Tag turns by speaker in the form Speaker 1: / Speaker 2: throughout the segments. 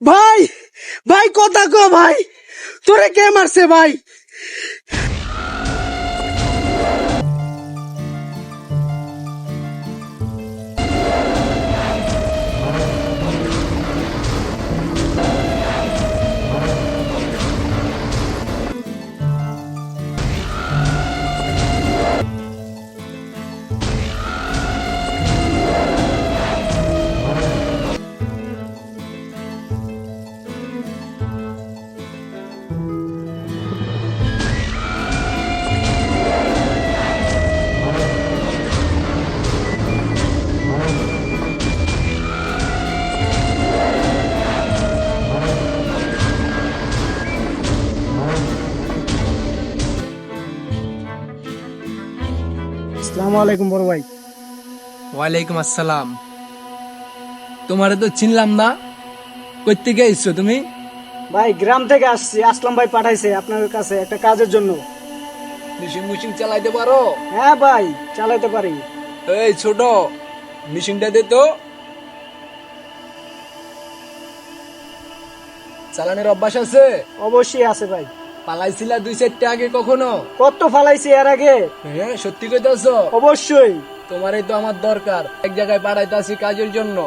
Speaker 1: ভাই ভাই কথা কো ভাই। তোরে কে মারছে ভাই? আসসালামু আলাইকুম বড় ভাই।
Speaker 2: ওয়ালাইকুম আসসালাম। তোমারে তো চিনলাম না। কই থেকে এসছো তুমি?
Speaker 1: ভাই গ্রাম থেকে আসছি। আসলাম ভাই পাঠাইছে আপনার কাছে একটা কাজের জন্য।
Speaker 2: মিশিং মিশিং চালাইতে পারো?
Speaker 1: হ্যাঁ ভাই চালাইতে পারি।
Speaker 2: এই ছোট মিশিংটা দে তো। চালানের অভ্যাস আছে?
Speaker 1: অবশ্যই আছে ভাই।
Speaker 2: পালাইছিলা দুই চারটে আগে কখনো?
Speaker 1: কত ফালাইছি এর আগে?
Speaker 2: হ্যাঁ সত্যি কইতাছ?
Speaker 1: অবশ্যই।
Speaker 2: তোমারই তো আমার দরকার এক জায়গায় পাঠাইতাছি কাজের জন্য।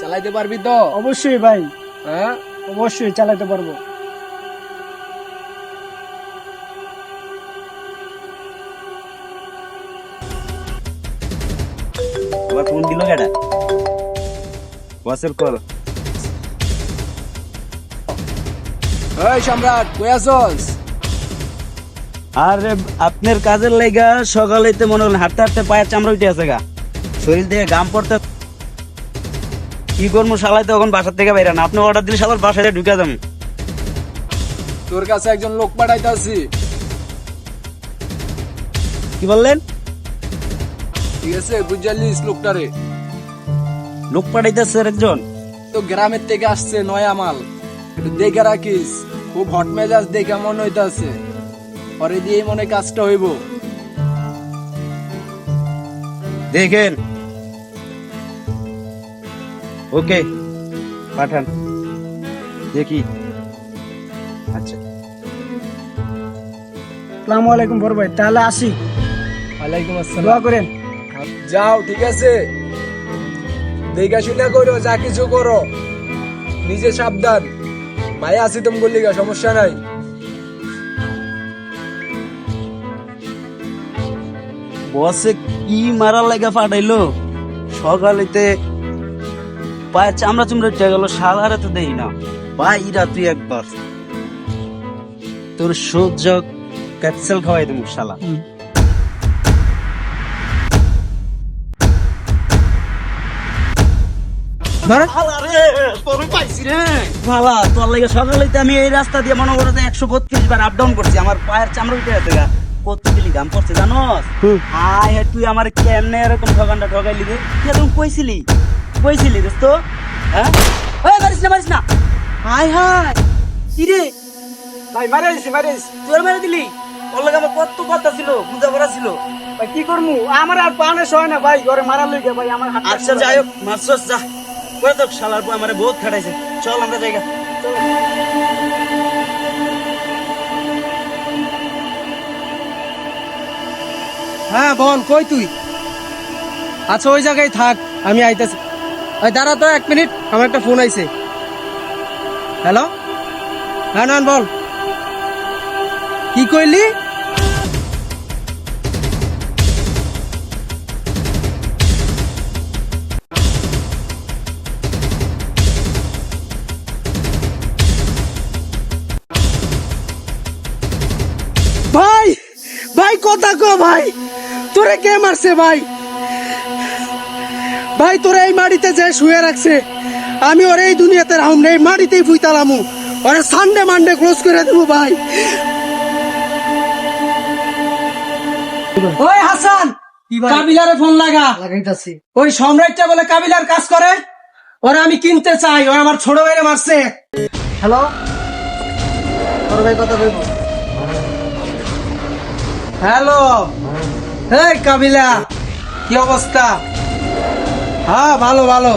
Speaker 2: চালাইতে পারবি তো?
Speaker 1: অবশ্যই ভাই।
Speaker 2: হ্যাঁ?
Speaker 1: অবশ্যই চালাইতে পারব।
Speaker 3: ফোন দিল কেডা? কল
Speaker 2: সম্রাট কই আছস?
Speaker 3: আরে আপনার কাজের লাইগা সকালেতে মনে হল হাঁটতে হাঁটতে পায়ের চামড়া উঠে আছে গা। শরীর থেকে গাম পড়তে কি করব শালাই তখন বাসার থেকে বাইরে না। আপনি অর্ডার দিলে সবার বাসায় ঢুকে যাবেন।
Speaker 2: তোর কাছে একজন লোক পাঠাইতাছি
Speaker 3: কি বললেন?
Speaker 2: ঠিক আছে বুঝালিস লোকটারে।
Speaker 3: লোক পাঠাইতেছে একজন
Speaker 2: তো গ্রামের থেকে আসছে নয়া মাল। দেখে রাখিস। খুব হট মেজাজ দেখে মনে হইতাছে পরে দিয়ে মনে হয় কাজটা হইব।
Speaker 3: দেখেন। ওকে পাঠান। দেখি। আচ্ছা।
Speaker 1: আসসালামু আলাইকুম বড় ভাই তাহলে আসি।
Speaker 2: ওয়ালাইকুম
Speaker 1: দোয়া
Speaker 2: আসসালাম
Speaker 1: করেন।
Speaker 2: যাও ঠিক আছে? দেখা শুনে করো যা কিছু করো। নিজে সাবধান। ভাই আছি তুমি বললি গা, সমস্যা নাই।
Speaker 3: বসে কি মারার লাগা ফাটাইলো সকালেতে পায়ের চামড়া চুমড়া উঠে গেল সালারে তো দেই না। বাইরা তুই একবার। তোর সহ্য ক্যাপসেল খাওয়াই দেবো শালা।
Speaker 1: ধর।
Speaker 3: ভালা তোর লাগে সকালেতে আমি এই রাস্তা দিয়ে মনে করো একশো বত্রিশ বার আপ ডাউন করছি আমার পায়ের চামড়া উঠে গেছে গা। কত দিলি দাম পড়ছে জানোস? হাই হ্যাঁ তুই আমার কেমনে এরকম ঠকানটা ঠকাইলি রে? তুই এরকম কইছিলি? কইছিলি দোস্ত হ্যাঁ? ওই মারিস না মারিস না। হাই হাই কি রে?
Speaker 1: ভাই মারে দিছি মারে দিছি।
Speaker 3: তোর মেরে দিলি? ওর লাগে আমার কত কথা ছিল বুঝা পড়া ছিল।
Speaker 1: ভাই কি করমু? আমার আর পাওনে সয় না ভাই। ঘরে মারার লইগে ভাই আমার হাত
Speaker 3: আচ্ছা যাই হোক মারছস যা। আমার বহুত খাটাইছে। চল আমরা জায়গা
Speaker 1: হ্যাঁ বল, কই তুই? আচ্ছা ওই জায়গায় থাক, আমি আইতেছি। ওই, দাঁড়া তো এক মিনিট, আমার একটা ফোন আইছে। হ্যালো? হ্যাঁ নয়ন, বল। কি কইলি? কথা কো ভাই। তোরে কে মারছে ভাই? ভাই তোরে এই মাটিতে যে শুয়ে রাখছে আমি ওর এই দুনিয়াতে রাহুম না এই মাটিতেই ফুইতালামু। ওরে সানডে মানডে ক্লোজ করে দেবো ভাই। ওই হাসান কাবিলারে ফোন লাগা। লাগাইতাছি। ওই সম্রাটটা বলে কাবিলার কাজ করে ওরা আমি কিনতে চাই ও আমার ছোট ভাইরে মারছে। হ্যালো? ছোট ভাই কথা কইব? হ্যালো। এই কাবিলা কি অবস্থা? হ্যাঁ ভালো ভালো।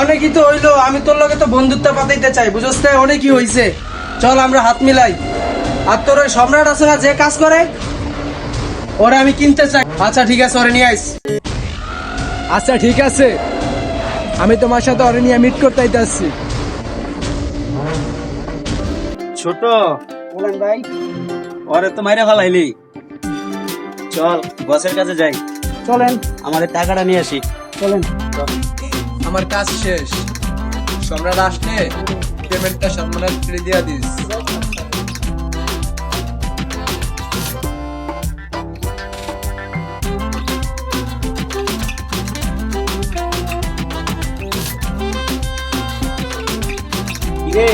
Speaker 1: অনেকই তো হইল আমি তোর লগে তো বন্ধুত্ব পাতাইতে চাই বুঝছ না অনেকই হইছে। চল আমরা হাত মিলাই। আর তোর ওই সম্রাট আছে না যে কাজ করে? ওরা আমি কিনতে চাই। আচ্ছা ঠিক আছে ওরে নিয়ে আইস।
Speaker 2: আচ্ছা ঠিক আছে। আমি তোমার সাথে অরে নিয়ে মিট করতে আসছি
Speaker 3: ছোট। বলেন ভাই। ওরে তো মাইরে ফেলাইলি। চল বসের কাছে যাই।
Speaker 1: চলেন।
Speaker 3: আমাদের টাকাটা নিয়ে আসি।
Speaker 1: চলেন।
Speaker 2: আমার কাজ শেষ। সম্রাট আসলে পেমেন্টটা সম্রাট ফিরে দিয়া দিস।
Speaker 3: কিরে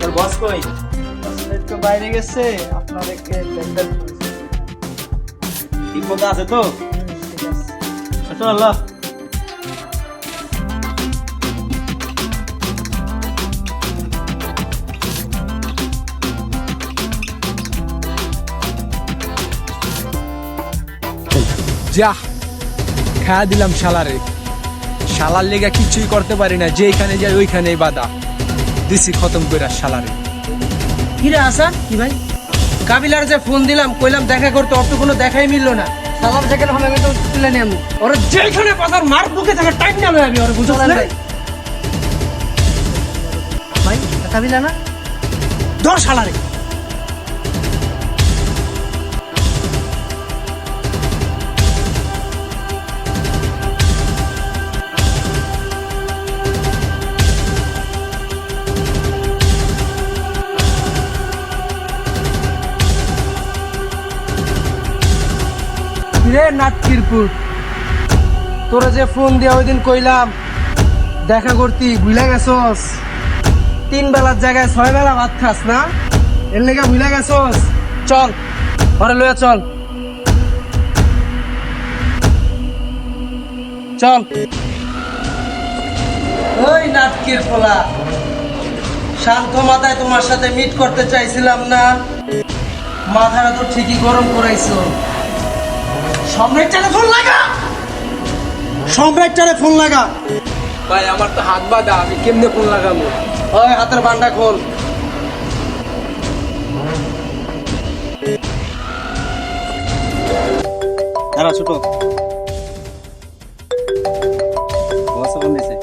Speaker 3: তোর বস কই?
Speaker 1: একটু বাইরে গেছে আপনাদেরকে
Speaker 3: ঠিক মতো আছে তো ছোট আল্লাহ
Speaker 2: যা খায়া দিলাম শালারে। শালার লেগা কিছুই করতে পারি না যে এখানে যাই ওইখানেই বাধা। দিছি খতম করে শালারে।
Speaker 1: কিরে আসা কি ভাই? কাবিলার যে ফোন দিলাম কইলাম দেখা করতে অত কোনো দেখাই মিললো না। সালাম থেকে হবে আমি তো তুলে নিয়ে আমি ওরা যেখানে বাজার মার বুকে থাকে টাইম না আমি ওরা না ভাই। কাবিলা না? দশ শালারে রে নাটকিরপুর তোরা যে ফোন দিয়া ওই দিন কইলাম, দেখা করতি ভুলে গেছস? তিন বেলার জায়গায় ছয় বেলা ভাত খাস না? এর লেগে ভুলে গেছস? চল, ঘরে লইয়া চল। চল। ওই নাটকির পোলা শান্ত মাথায় তোমার সাথে মিট করতে চাইছিলাম না? মাথাটা তো ঠিকই গরম করাইছো। সম্রাটটারে ফোন লাগা। সম্রাটটারে ফোন লাগা।
Speaker 2: ভাই আমার তো হাত বাঁধা আমি কেমনে ফোন লাগাবো?
Speaker 1: ওই হাতের বান্ডা খোল।
Speaker 3: দাঁড়া ছোট। বস ফোন দিছে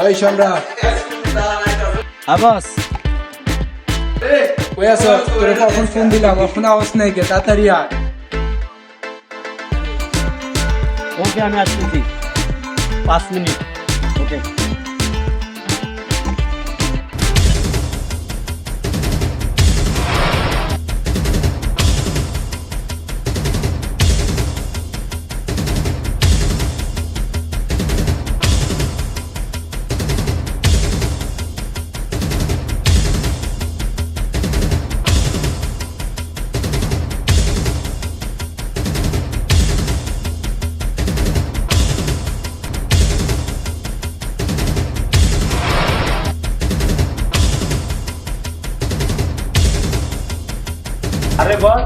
Speaker 2: ওই সম্রাট।
Speaker 3: হ্যাঁ
Speaker 2: ফোন দিলাম এখন আওয়াজ নাই কে তাড়াতাড়ি আয়।
Speaker 3: ওকে আমি আসতেছি পাঁচ মিনিট ওকে আরে বল।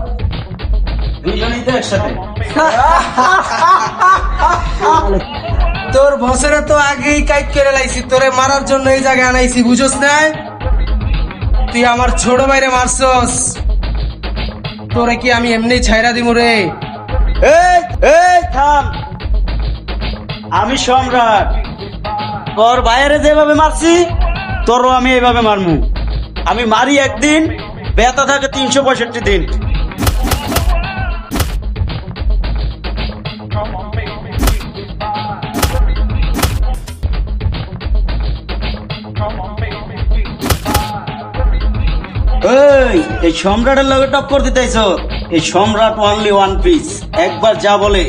Speaker 3: দুইজনেই তো একসাথে।
Speaker 1: তোর বসেরা তো আগেই কাইট করে লাইছি তোরে মারার জন্য এই জায়গায় আনাইছি বুঝোস না তুই আমার ছোট বাইরে মারছস। তোরে কি আমি এমনি ছাইরা দিমু রে?
Speaker 3: এই এই থাম। আমি সম্রাট। তোর বাইরে যেভাবে মারছি তোরও আমি এইভাবে মারমু। আমি মারি একদিন বেতা থাকে তিনশো পঁয়ষট্টি দিন। এই এই সম্রাটের লগে টপ টক্কর দিতেছ এই সম্রাট অনলি ওয়ান পিস একবার যা বলে,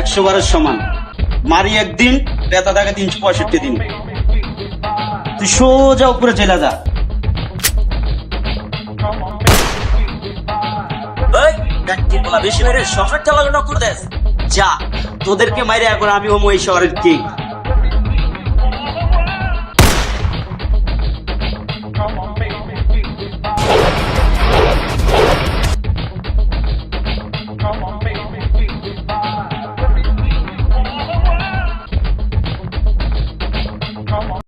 Speaker 3: একশো বারের সমান। মারি একদিন বেতা থাকে তিনশো পঁয়ষট্টি দিন। তুই সোজা উপরে চলে যা। বেশি মেরে সম্রাটটা চালানো করে দেয় যা, তোদেরকে মাইরে এখন আমি হমো এই শহরের কিং